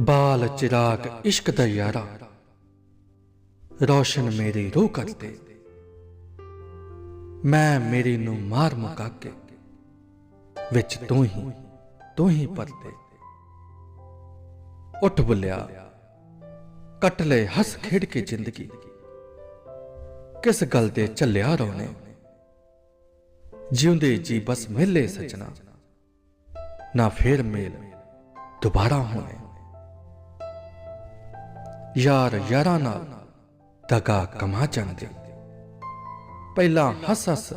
ਬਾਲ ਚਿਰਾਗ ਇਸ਼ਕ ਦਾ ਯਾਰਾ। ਰੋਸ਼ਨ ਮੇਰੀ ਰੂਹ ਕਰਦੇ ਮੈਂ ਮੇਰੀ ਨੂੰ ਮਾਰ ਮੁਕਾ ਕੇ। ਵਿੱਚ ਤੂੰ ਹੀ ਤੂੰ ਹੀ ਪਰਦੇ। ਉੱਠ ਬੁੱਲਿਆ, ਕੱਟ ਲੈ ਹੱਸ ਖੇਡ ਕੇ ਜ਼ਿੰਦਗੀ। ਕਿਸ ਗੱਲ ਤੇ ਚੱਲਿਆ ਰੋਣੇ? ਜਿਉਂਦੇ ਜੀ ਬਸ ਮਿਲੇ ਸਜਣਾ। ਨਾ ਫੇਰ ਮੇਲ, ਦੁਬਾਰਾ ਹੋਣੇ। ਯਾਰ ਯਾਰਾਂ ਨਾਲ ਦਗਾ ਕਮਾ ਜਾਂਦੇ ਪਹਿਲਾਂ ਹੱਸ ਹੱਸ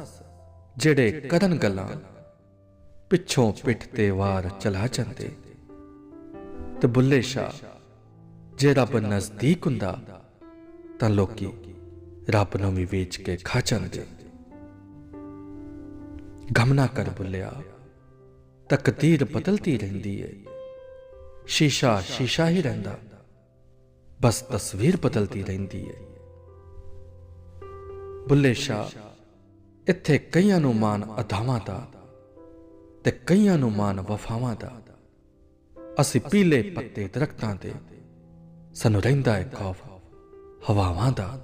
ਜਿਹੜੇ ਕਰਨ ਗੱਲਾਂ ਪਿੱਛੋਂ ਪਿੱਠ ਤੇ ਵਾਰ ਚਲਾ ਜਾਂਦੇ। ਤੇ ਬੁੱਲੇ ਸ਼ਾ ਜੇ ਰੱਬ ਨਜ਼ਦੀਕ ਹੁੰਦਾ ਤਾਂ ਲੋਕੀ ਰੱਬ ਨੂੰ ਵੀ ਵੇਚ ਕੇ ਖਾ ਜਾਂਦੇ। ਗਮਨਾ ਕਰ ਬੁੱਲਿਆ, ਤਕਦੀਰ ਬਦਲਦੀ ਰਹਿੰਦੀ ਏ। ਸ਼ੀਸ਼ਾ ਸ਼ੀਸ਼ਾ ਹੀ ਰਹਿੰਦਾ। ਬਸ ਤਸਵੀਰ ਬਦਲਦੀ ਰਹਿੰਦੀ ਏ। ਬੁੱਲੇ ਸ਼ਾਹ, ਇੱਥੇ ਕਈਆਂ ਨੂੰ ਮਾਨ ਅਧਾਵਾਂ ਦਾ ਤੇ ਕਈਆਂ ਨੂੰ ਮਾਨ ਵਫਾਵਾਂ ਦਾ। ਅਸੀਂ ਪੀਲੇ ਪੱਤੇ ਦਰਖਤਾਂ ਦੇ ਸਾਨੂੰ ਰਹਿੰਦਾ ਹੈ ਖੌਫ, ਹਵਾਵਾਂ ਦਾ।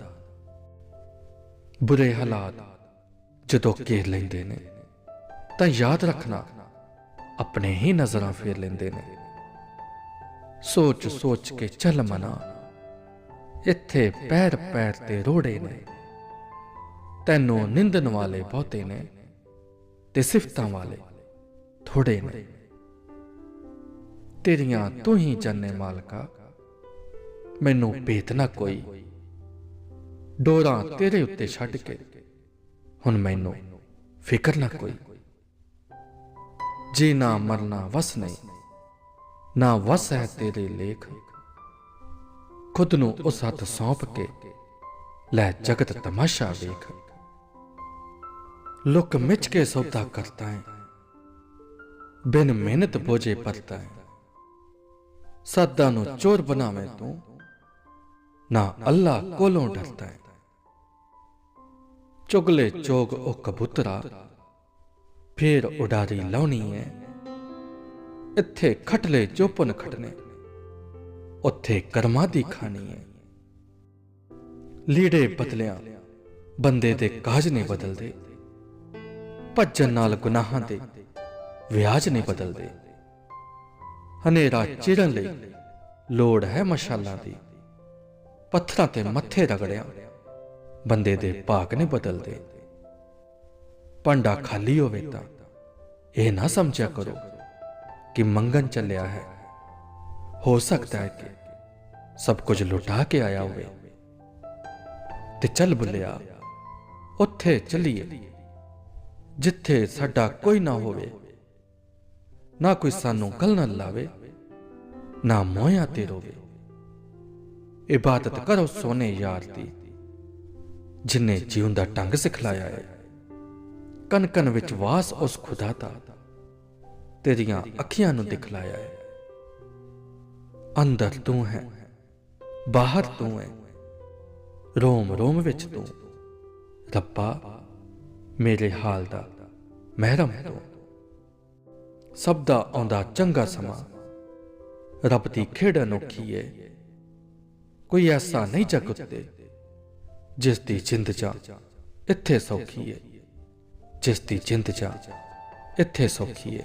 ਬੁਰੇ ਹਾਲਾਤ ਜਦੋਂ ਘੇਰ ਲੈਂਦੇ ਨੇ, ਤਾਂ ਯਾਦ ਰੱਖਣਾ ਆਪਣੇ ਹੀ ਨਜ਼ਰਾਂ ਫੇਰ ਲੈਂਦੇ ਨੇ। ਸੋਚ ਸੋਚ ਕੇ ਚੱਲ ਮਨਾ ਇੱਥੇ ਪੈਰ ਪੈਰ ਤੇ ਰੋੜੇ ਨੇ। ਤੈਨੂੰ ਨਿੰਦਣ ਵਾਲੇ ਬਹੁਤੇ ਨੇ ਤੇ ਸਿਫਤਾਂ ਵਾਲੇ ਥੋੜੇ ਨੇ। ਤੇਰੀਆਂ ਤੂੰ ਹੀ ਜਾਣੇ ਮਾਲਕਾ, ਮੈਨੂੰ ਭੇਤ ਨਾ ਕੋਈ। ਡੋਰਾਂ ਤੇਰੇ ਉੱਤੇ ਛੱਡ ਕੇ ਹੁਣ ਮੈਨੂੰ ਫਿਕਰ ਨਾ ਕੋਈ। ਜੀਣਾ ਮਰਨਾ ਵਸ ਨਹੀਂ, ਨਾ ਵਸ ਹੈ ਤੇਰੇ ਲੇਖ ਖੁਦ ਨੂੰ ਉਸ ਹੱਥ ਸੌਂਪ ਕੇ ਲੈ ਜਗਤ ਤਮਾਸ਼ਾ ਵੇਖ। ਲੁਕ ਮਿਚ ਕੇ ਸੌਦਾ ਕਰਤਾ ਹੈ। ਬਿਨ ਮਿਹਨਤ ਬੋਝੇ ਪਰਤਾ ਹੈ। ਸਾਦਾ ਨੂੰ ਚੋਰ ਬਣਾਵੇਂ ਤੂੰ। ਨਾ ਅੱਲਾ ਕੋਲੋਂ ਡਰਦਾ ਹੈ। ਚੁਗਲੇ ਚੋਗ ਉਹ ਕਬੂਤਰਾ ਫੇਰ ਉਡਾਰੀ ਲਾਉਣੀ ਹੈ। ਇੱਥੇ ਖਟਲੇ ਚੋਪਨ ਖਟਨੇ ਉੱਥੇ ਕਰਮਾਂ ਦੀ ਖਾਣੀ ਹੈ। ਲੀੜੇ ਬਦਲਿਆਂ, ਬੰਦੇ ਦੇ ਕਾਜ ਨਹੀਂ ਬਦਲਦੇ। ਭੱਜਣ ਨਾਲ ਗੁਨਾਹਾਂ ਦੇ ਵਿਆਜ ਨਹੀਂ ਬਦਲਦੇ। ਹਨੇਰਾ ਚਿਰਨ ਲਈ ਲੋੜ ਹੈ ਮਸ਼ਾਲਾਂ ਦੀ। ਪੱਥਰਾਂ ਤੇ ਮੱਥੇ ਰਗੜਿਆ, ਬੰਦੇ ਦੇ ਭਾਗ ਨਹੀਂ ਬਦਲਦੇ। ਭਾਂਡਾ ਖਾਲੀ ਹੋਵੇ ਤਾਂ ਇਹ ਨਾ ਸਮਝਿਆ ਕਰੋ ਕਿ ਮੰਗਣ ਚੱਲਿਆ ਹੈ। ਹੋ ਸਕਦਾ ਹੈ ਕਿ ਸਭ ਕੁਝ ਲੁਟਾ ਕੇ ਆਇਆ ਹੋਵੇ ਤੇ ਚੱਲ ਬੁੱਲਿਆ, ਉੱਥੇ ਚੱਲੀਏ, ਜਿੱਥੇ ਸਾਡਾ ਕੋਈ ਨਾ ਹੋਵੇ, ਨਾ ਕੋਈ ਸਾਨੂੰ ਗਲ ਲਾਵੇ, ਨਾ ਮੋਇਆ ਤੇ ਰੋਵੇ। ਇਬਾਦਤ ਕਰੋ ਸੋਨੇ ਯਾਰ ਦੀ, ਜਿਨੇ ਜੀਵਨ ਦਾ ਢੰਗ ਸਿਖਲਾਇਆ ਹੈ। ਕਨ ਕਨ ਵਿੱਚ ਵਾਸ ਉਸ ਖੁਦਾ ਦਾ, ਤੇਰੀਆਂ ਅੱਖੀਆਂ ਨੂੰ ਦਿਖਲਾਇਆ ਹੈ। ਅੰਦਰ ਤੂੰ ਹੈ, ਬਾਹਰ ਤੂੰ ਹੈ। ਰੋਮ ਰੋਮ ਵਿੱਚ ਤੂੰ। ਰੱਬਾ, ਮੇਰੇ ਹਾਲ ਦਾ ਮਹਿਰਮ ਤੂੰ। ਸਭ ਦਾ ਆਉਂਦਾ ਚੰਗਾ ਸਮਾਂ। ਰੱਬ ਦੀ ਖੇਡ ਅਨੋਖੀ ਏ। ਕੋਈ ਐਸਾ ਨਹੀਂ ਜਗ ਉੱਤੇ, ਜਿਸ ਦੀ ਜਿੰਦ ਜਾ ਇੱਥੇ ਸੌਖੀ ਏ। ਜਿਸ ਦੀ ਜਿੰਦ ਜਾ ਇੱਥੇ ਸੌਖੀ ਏ।